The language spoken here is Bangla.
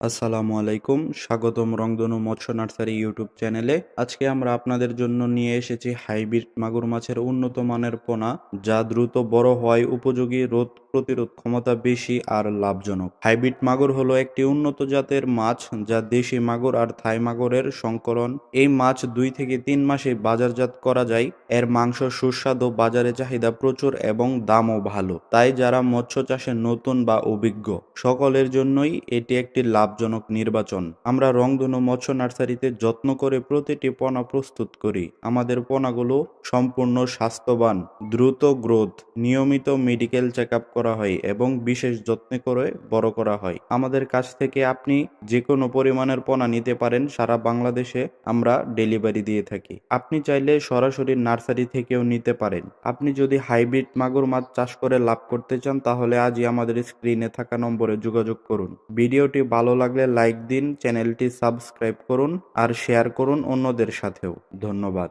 আসসালামু আলাইকুম, স্বাগতম রংধনু মৎস্য নার্সারি ইউটিউব চ্যানেলে। আজকে আমরা আপনাদের জন্য নিয়ে এসেছি হাইব্রিড মাগুর মাছের উন্নত মানের পোনা, যা দ্রুত বড় হওয়ায় উপযোগী রোদ প্রতিরোধ ক্ষমতা বেশি আর লাভজনক। হাইব্রিড মাগুর হলো একটি উন্নত জাতের মাছ, যা দেশি মাগুর আর থাই মাগুরের সংকলন এই মাছ দুই থেকে তিন মাসে বাজারজাত করা যায়। এর মাংস সুস্বাদু, বাজারে চাহিদা প্রচুর এবং দামও ভালো। তাই যারা মৎস্য চাষে নতুন বা অভিজ্ঞ, সকলের জন্যই এটি একটি লাভজনক নির্বাচন। আমরা রংধনু মৎস্য নার্সারিতে যত্ন করে প্রতিটি পোনা প্রস্তুত করি। আমাদের পোনাগুলো সম্পূর্ণ স্বাস্থ্যবান, দ্রুত গ্রোথ, নিয়মিত মেডিকেল চেক করা হয় এবং বিশেষ যত্নে করে বড় করা হয়। আমাদের কাছ থেকে আপনি যে কোনো পরিমাণের পোনা নিতে পারেন, সারা বাংলাদেশে আমরা ডেলিভারি দিয়ে থাকি। আপনি চাইলে সরাসরি নার্সারি থেকেও নিতে পারেন। আপনি যদি হাইব্রিড মাগুর মাছ চাষ করে লাভ করতে চান, তাহলে আজই আমাদের স্ক্রিনে থাকা নম্বরে যোগাযোগ করুন। ভিডিওটি ভালো লাগলে লাইক দিন চ্যানেলটি সাবস্ক্রাইব করুন আর শেয়ার করুন অন্যদের সাথেও। ধন্যবাদ।